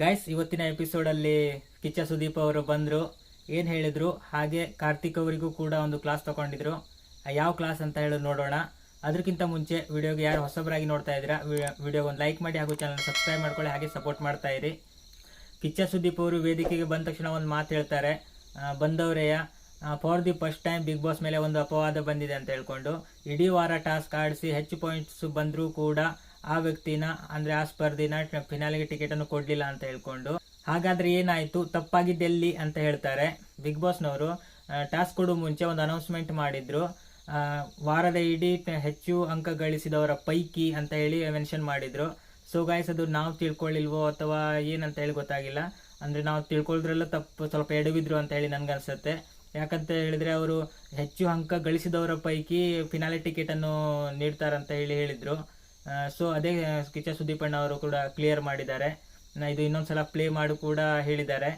Guys ಇವತ್ತಿನ ಎಪಿಸೋಡಲ್ಲಿ ಕಿಚ್ಚ ಸುದೀಪ್ ಅವರು ಬಂದರು. ಏನು ಹೇಳಿದರು? ಹಾಗೆ ಕಾರ್ತಿಕ್ ಅವರಿಗೂ ಕೂಡ ಒಂದು ಕ್ಲಾಸ್ ತಗೊಂಡಿದ್ರು. ಯಾವ ಕ್ಲಾಸ್ ಅಂತ ಹೇಳಿ ನೋಡೋಣ. ಅದಕ್ಕಿಂತ ಮುಂಚೆ ವಿಡಿಯೋಗೆ ಯಾರು ಹೊಸಬರಾಗಿ ನೋಡ್ತಾ ಇದ್ದೀರಾ ವಿಡಿಯೋಗೆ ಒಂದು ಲೈಕ್ ಮಾಡಿ ಹಾಗೂ ಚಾನಲ್ ಸಬ್ಸ್ಕ್ರೈಬ್ ಮಾಡ್ಕೊಳ್ಳಿ, ಹಾಗೆ ಸಪೋರ್ಟ್ ಮಾಡ್ತಾ ಇರಿ. ಕಿಚ್ಚ ಸುದೀಪ್ ಅವರು ವೇದಿಕೆಗೆ ಬಂದ ತಕ್ಷಣ ಒಂದು ಮಾತು ಹೇಳ್ತಾರೆ. ಬಂದವರೆಯ for the first time big boss ಮೇಲೆ ಒಂದು ಅಪವಾದ ಬಂದಿದೆ ಅಂತ ಹೇಳ್ಕೊಂಡು, ಇಡೀ ವಾರ ಟಾಸ್ಕ್ ಆಡಿಸಿ, ಹೆಚ್ಚು ಪಾಯಿಂಟ್ಸ್ ಬಂದರೂ ಕೂಡ ಆ ವ್ಯಕ್ತಿನ, ಅಂದ್ರೆ ಆ ಸ್ಪರ್ಧಿನ ಫಿನಾಲಿಗೆ ಟಿಕೆಟ್ ಅನ್ನು ಕೊಡ್ಲಿಲ್ಲ ಅಂತ ಹೇಳ್ಕೊಂಡು, ಹಾಗಾದ್ರೆ ಏನಾಯ್ತು? ತಪ್ಪಾಗಿದ್ದೆಲ್ಲಿ ಅಂತ ಹೇಳ್ತಾರೆ. ಬಿಗ್ ಬಾಸ್ನವರು ಟಾಸ್ಕ್ ಕೊಡೋ ಮುಂಚೆ ಒಂದು ಅನೌನ್ಸ್ಮೆಂಟ್ ಮಾಡಿದ್ರು. ವಾರದ ಇಡೀ ಹೆಚ್ಚು ಅಂಕ ಗಳಿಸಿದವರ ಪೈಕಿ ಅಂತ ಹೇಳಿ ಮೆನ್ಷನ್ ಮಾಡಿದ್ರು. ಸೊ ಗಾಯ್ಸ್ ಅದು ನಾವು ತಿಳ್ಕೊಳ್ಳಿಲ್ವೋ ಅಥವಾ ಏನಂತ ಹೇಳಿ ಗೊತ್ತಾಗಿಲ್ಲ. ಅಂದ್ರೆ ನಾವು ತಿಳ್ಕೊಳ್ದ್ರೆಲ್ಲ ತಪ್ಪು, ಸ್ವಲ್ಪ ಎಡವಿದ್ರು ಅಂತ ಹೇಳಿ ನನ್ಗನ್ಸುತ್ತೆ. ಯಾಕಂತ ಹೇಳಿದ್ರೆ ಅವರು ಹೆಚ್ಚು ಅಂಕ ಗಳಿಸಿದವರ ಪೈಕಿ ಫಿನಾಲೆ ಟಿಕೆಟ್ ಅನ್ನು ನೀಡ್ತಾರಂತ ಹೇಳಿ ಹೇಳಿದ್ರು. ಸೊ ಅದೇ ಕಿಚ್ಚ ಸುದೀಪಣ್ಣ ಅವರು ಕೂಡ ಕ್ಲಿಯರ್ ಮಾಡಿದ್ದಾರೆ. ಇದು ಇದು ಇನ್ನೊಂದ್ಸಲ ಪ್ಲೇ ಮಾಡು ಕೂಡ ಹೇಳಿದ್ದಾರೆ.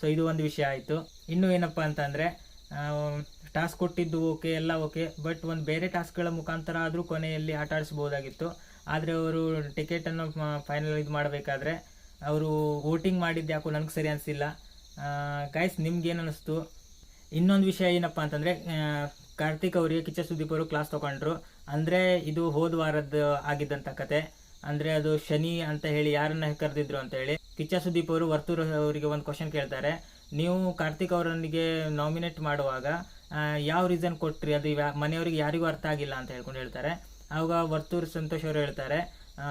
ಸೊ ಇದು ಒಂದು ವಿಷಯ ಆಯಿತು. ಇನ್ನೂ ಏನಪ್ಪ ಅಂತಂದರೆ ಟಾಸ್ಕ್ ಕೊಟ್ಟಿದ್ದು ಓಕೆ ಎಲ್ಲ ಓಕೆ ಬಟ್ ಒಂದು ಬೇರೆ ಟಾಸ್ಕ್ಗಳ ಮುಖಾಂತರ ಆದರೂ ಕೊನೆಯಲ್ಲಿ ಆಟ ಆಡಿಸ್ಬೋದಾಗಿತ್ತು. ಆದರೆ ಅವರು ಟಿಕೆಟನ್ನು ಫೈನಲ್ ಇದು ಮಾಡಬೇಕಾದ್ರೆ ಅವರು ವೋಟಿಂಗ್ ಮಾಡಿದ್ದು ಯಾಕೋ ನನಗೆ ಸರಿ ಅನಿಸಿಲ್ಲ. ಗಾಯ್ಸ್ ನಿಮ್ಗೇನು ಅನ್ನಿಸ್ತು ಇನ್ನೊಂದು ವಿಷಯ ಏನಪ್ಪ ಅಂತಂದರೆ ಕಾರ್ತಿಕ್ ಅವರಿಗೆ ಕಿಚ್ಚ ಸುದೀಪ್ ಅವರು ಕ್ಲಾಸ್ ತಗೊಂಡ್ರು. ಅಂದರೆ ಇದು ಹೋದ ವಾರದ ಆಗಿದ್ದಂಥ ಕತೆ. ಅಂದರೆ ಅದು ಶನಿ ಅಂತ ಹೇಳಿ ಯಾರನ್ನ ಕರೆದಿದ್ರು ಅಂತ ಹೇಳಿ. ಕಿಚ್ಚ ಸುದೀಪ್ ಅವರು ವರ್ತೂರ್ ಅವರಿಗೆ ಒಂದು ಕ್ವಶನ್ ಕೇಳ್ತಾರೆ. ನೀವು ಕಾರ್ತಿಕ್ ಅವರೊಂದಿಗೆ ನಾಮಿನೇಟ್ ಮಾಡುವಾಗ ಯಾವ ರೀಸನ್ ಕೊಟ್ರಿ? ಅದು ಮನೆಯವರಿಗೆ ಯಾರಿಗೂ ಅರ್ಥ ಆಗಿಲ್ಲ ಅಂತ ಹೇಳ್ಕೊಂಡು ಹೇಳ್ತಾರೆ. ಆವಾಗ ವರ್ತೂರ್ ಸಂತೋಷ್ ಅವರು ಹೇಳ್ತಾರೆ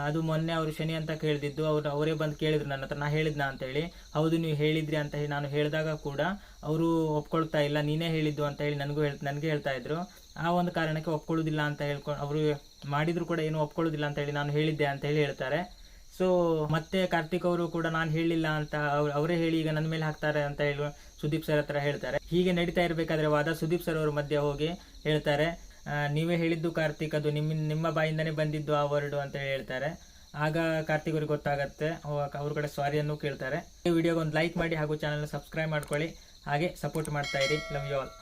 ಅದು ಮೊನ್ನೆ ಅವರು ಶನಿ ಅಂತ ಕೇಳಿದ್ದು ಅವ್ರು, ಅವರೇ ಬಂದು ಕೇಳಿದ್ರು ನನ್ನ ಹತ್ರ, ನಾ ಹೇಳಿದ್ನ ಅಂತ ಹೇಳಿ ಹೌದು, ನೀವು ಹೇಳಿದ್ರಿ ಅಂತ ಹೇಳಿ ನಾನು ಹೇಳಿದಾಗ ಕೂಡ ಅವರು ಒಪ್ಕೊಳ್ತಾ ಇಲ್ಲ, ನೀನೇ ಹೇಳಿದ್ದು ಅಂತ ಹೇಳಿ ನನಗೂ ಹೇಳ್ ನನಗೆ ಹೇಳ್ತಾ ಇದ್ರು. ಆ ಒಂದು ಕಾರಣಕ್ಕೆ ಒಪ್ಕೊಳ್ಳೋದಿಲ್ಲ ಅಂತ ಹೇಳ್ಕೊಂಡು ಅವರು ಮಾಡಿದ್ರು ಕೂಡ ಏನು ಒಪ್ಕೊಳ್ಳೋದಿಲ್ಲ ಅಂತ ಹೇಳಿ ನಾನು ಹೇಳಿದ್ದೆ ಅಂತ ಹೇಳಿ ಹೇಳ್ತಾರೆ. ಸೊ ಮತ್ತೆ ಕಾರ್ತಿಕ್ ಅವರು ಕೂಡ ನಾನು ಹೇಳಿಲ್ಲ ಅಂತ ಅವ್ರು, ಅವರೇ ಹೇಳಿ ಈಗ ನನ್ನ ಮೇಲೆ ಹಾಕ್ತಾರೆ ಅಂತ ಹೇಳಿ ಸುದೀಪ್ ಸರ್ ಹತ್ರ ಹೇಳ್ತಾರೆ. ಹೀಗೆ ನಡೀತಾ ಇರಬೇಕಾದ್ರೆ ವಾದ ಸುದೀಪ್ ಸರ್ ಅವ್ರ ಮಧ್ಯೆ ಹೋಗಿ ಹೇಳ್ತಾರೆ. ನೀವೇ ಹೇಳಿದ್ದು ಕಾರ್ತಿಕ್, ಅದು ನಿಮ್ಮ ನಿಮ್ಮ ಬಾಯಿಂದನೇ ಬಂದಿದ್ದು ಆ ವರ್ಡು ಅಂತ ಹೇಳಿ ಹೇಳ್ತಾರೆ. ಆಗ ಕಾರ್ತಿಕ್ ಅವ್ರಿಗೆ ಗೊತ್ತಾಗತ್ತೆ ಅವ್ರ ಕಡೆ ಸಾರಿಯನ್ನು ಕೇಳ್ತಾರೆ. ಈ ವಿಡಿಯೋಗೆ ಒಂದು ಲೈಕ್ ಮಾಡಿ ಹಾಗೂ ಚಾನಲ್ನ ಸಬ್ಸ್ಕ್ರೈಬ್ ಮಾಡ್ಕೊಳ್ಳಿ. ಹಾಗೆ ಸಪೋರ್ಟ್ ಮಾಡ್ತಾ ಇರಿ. Love you all